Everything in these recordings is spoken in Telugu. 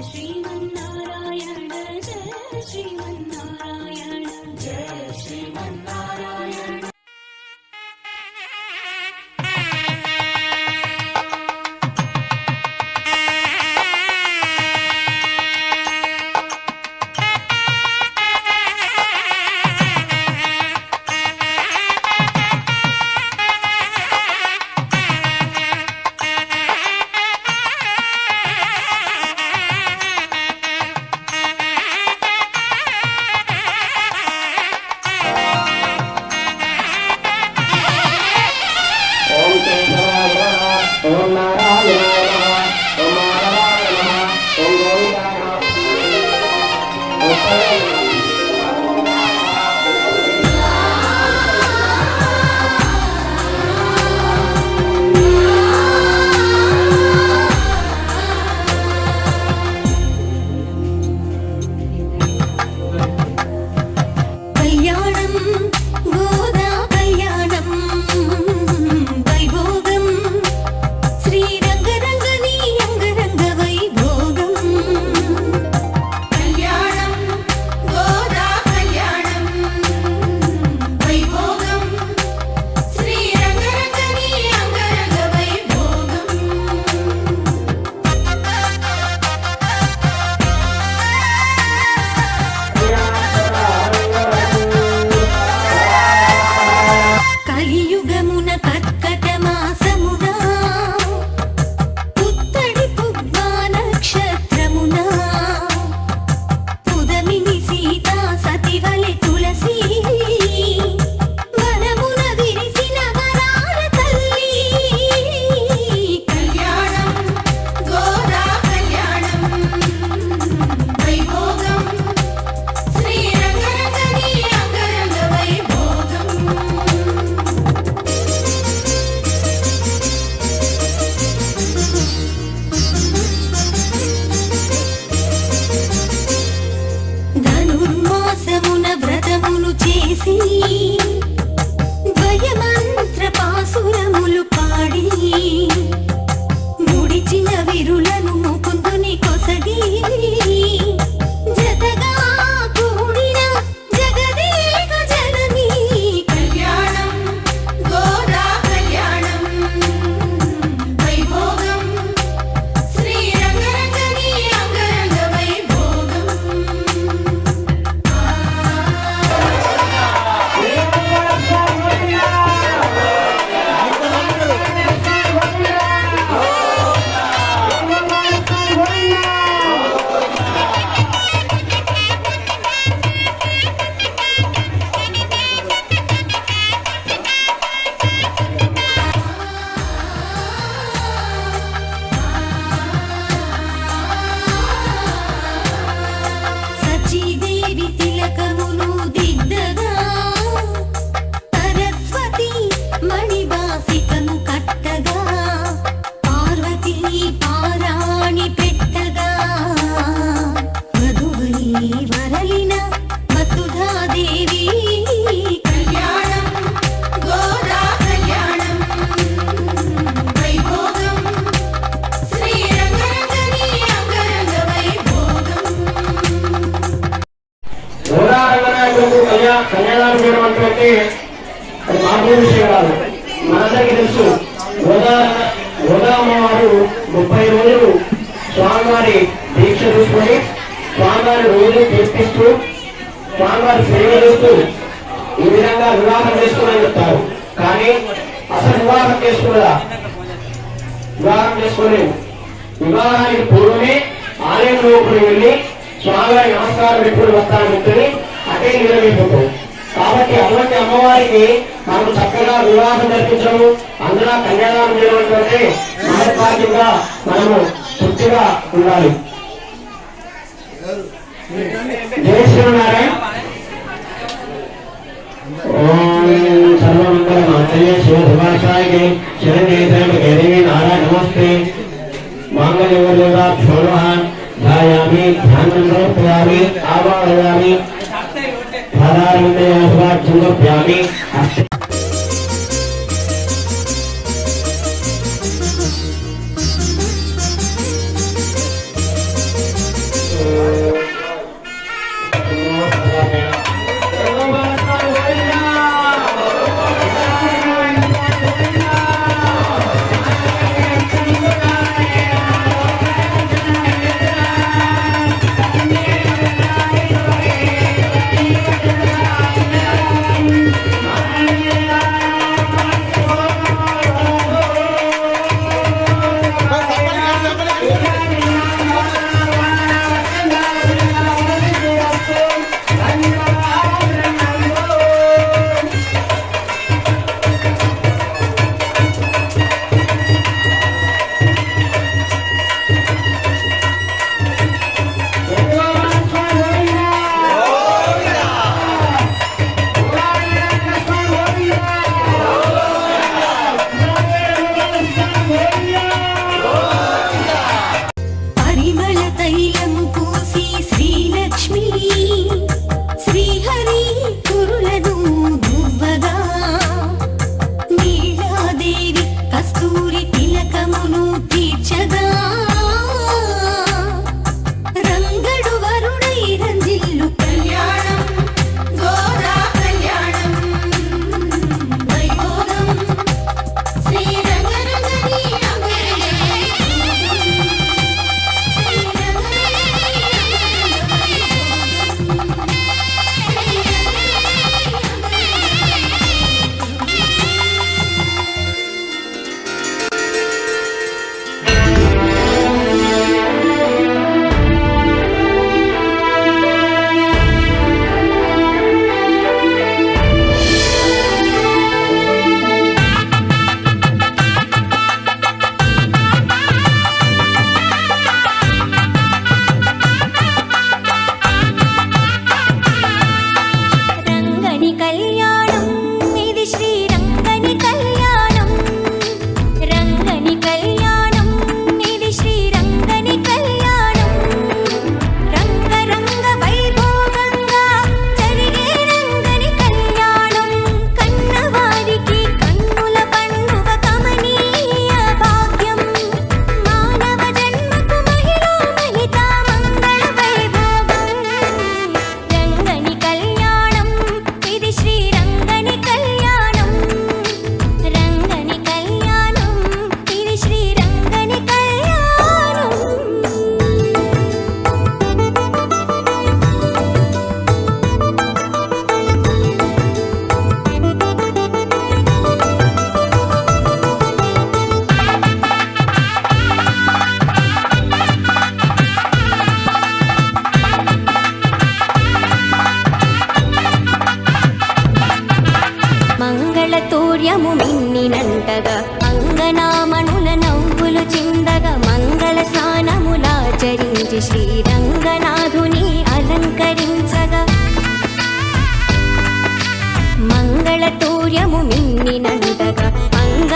ಶ್ರೀಮನ್ನ అంటే అది మామూలు విషయం కాదు. మనందరికీ తెలుసు గోదా గోదా అమ్మవారు ముప్పై రోజులు స్వామివారి దీక్ష తీసుకొని స్వామివారి రోజు కీర్తిస్తూ స్వామివారి సేవ చేస్తూ ఈ విధంగా వివాహం చేసుకుని చెప్తారు. కానీ అసలు వివాహం చేసుకోదా వివాహం చేసుకొని వివాహానికి పూర్వమే ఆలయం లోపలికి వెళ్ళి స్వామివారి నమస్కారం ఎప్పుడు వస్తారని చెప్పి అటే నిలబడిపోతాం కాబట్టి అటువంటి అమ్మవారికి మనం చక్కగా వివాహం జరిపించడము అందులో కళ్యాణం చేయటువంటి మనస్పార్టీగా మనము తృప్తిగా ఉండాలి. జయశ్రీనారాయణ ధ్యానం ఆవాహయామి दूँगा व्यामी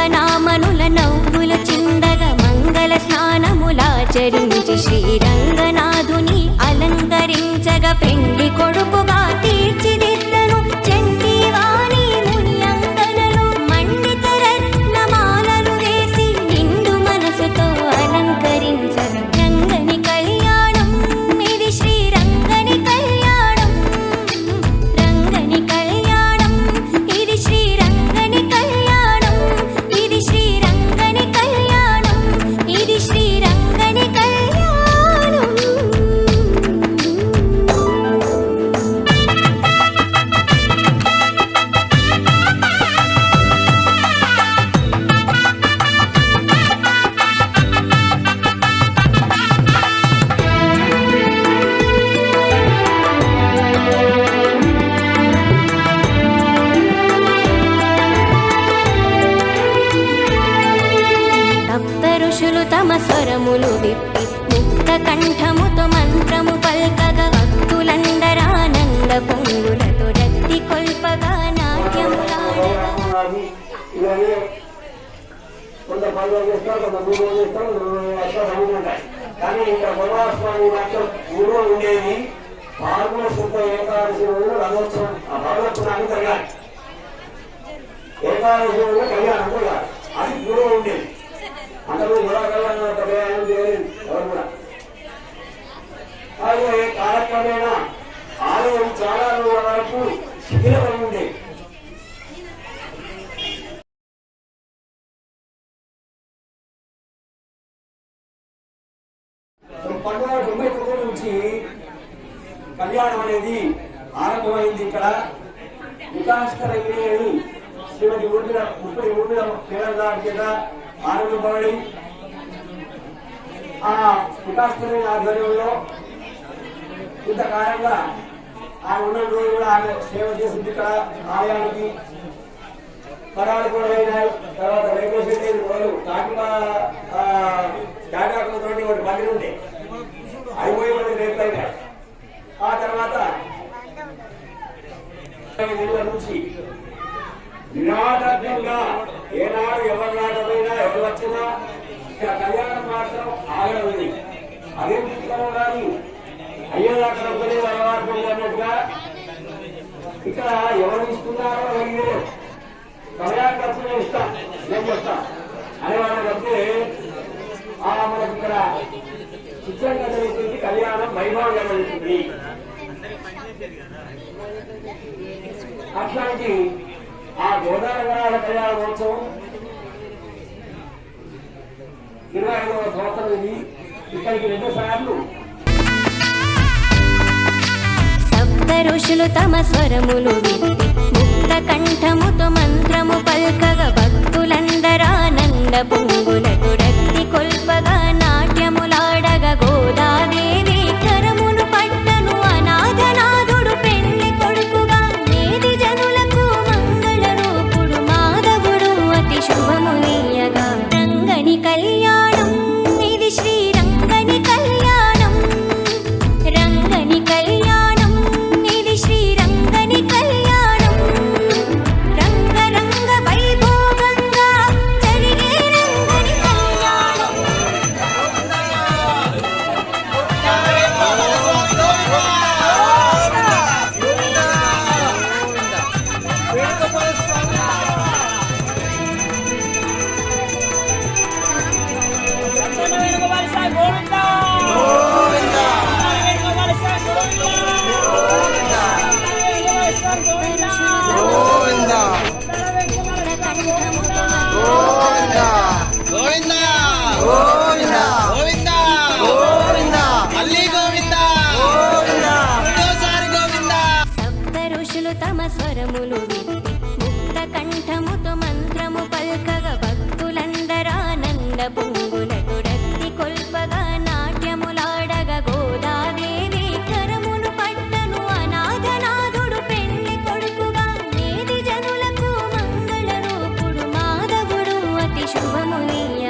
అంగనామనుల నవ్వుల చిందగ మంగళ స్నానములాచరించి శ్రీరంగనాథుని అలంకరించగ పెండి కొడుకుగా కొంత పనులు చేస్తారు కొంత మూడు చేస్తారు అట్లా పనులు ఉంటాయి కానీ ఇక్కడ గోదాస్వామి మాత్రం మూడో ఉండేది పాల్గొన శుద్ధ ఏకాదశి రోజున రథోత్సవం ఆ భగవత్సవాన్ని జరగాలి ఏకాదశి రోజున కళ్యాణం కూడా అది మూడో ఉండేది అందరూ మూడో కళ్యాణం కళ్యాణం చేయలేదు ఎవరు కూడా అలాగే కాలక్రమేణా ఆలయం చాలా రోజుల వరకు శిథిలమై ఉండేది ఆరంభపడి ఆ వికాస్కర ఆధ్వర్యంలో ఇంతకాలంగా ఆ ఉన్న రోజు కూడా ఆమె సేవ చేసింది ఇక్కడ ఆలయానికి పరాలు కూడా అయినాయి తర్వాత రేపు వాళ్ళు కాకిమా టాటాకులతో ఒకటి బండి ఉండే. అయిపోయి మంది రేపు అయినాయి ఆ తర్వాత నుంచి నిరాటంగా ఏనాడు ఎవరి నాటమైనా ఎవరు వచ్చినా ఇక్కడ కళ్యాణం మాత్రం ఆగడం ఉంది అభివృద్ధికరం కానీ అయ్యేదాకా అలవాటు అన్నట్టుగా ఇక్కడ ఎవరు ఇస్తున్నారో అడిగే సమయా ఖర్చు ఇస్తా నేను చెప్తా అనే వాళ్ళకి చెప్తే ఆ మనకి ఇక్కడ చిత్రంగా జరుగుతుంది కళ్యాణం వైభవంగా జరుగుతుంది అట్లాంటి ఆ గోదావరి కళ్యాణ మహోత్సవం ఇరవై ఐదవ సంవత్సరం ఇది. ఇక్కడికి రెండు సార్లు. ఋషులు తమ స్వరములు ముక్త కంఠముతో మంత్రము పల్కగ భక్తులందరానంద పొంగులతో రక్తి కొల్పగా నాట్యములాడగ గోదాదేవి amo niña.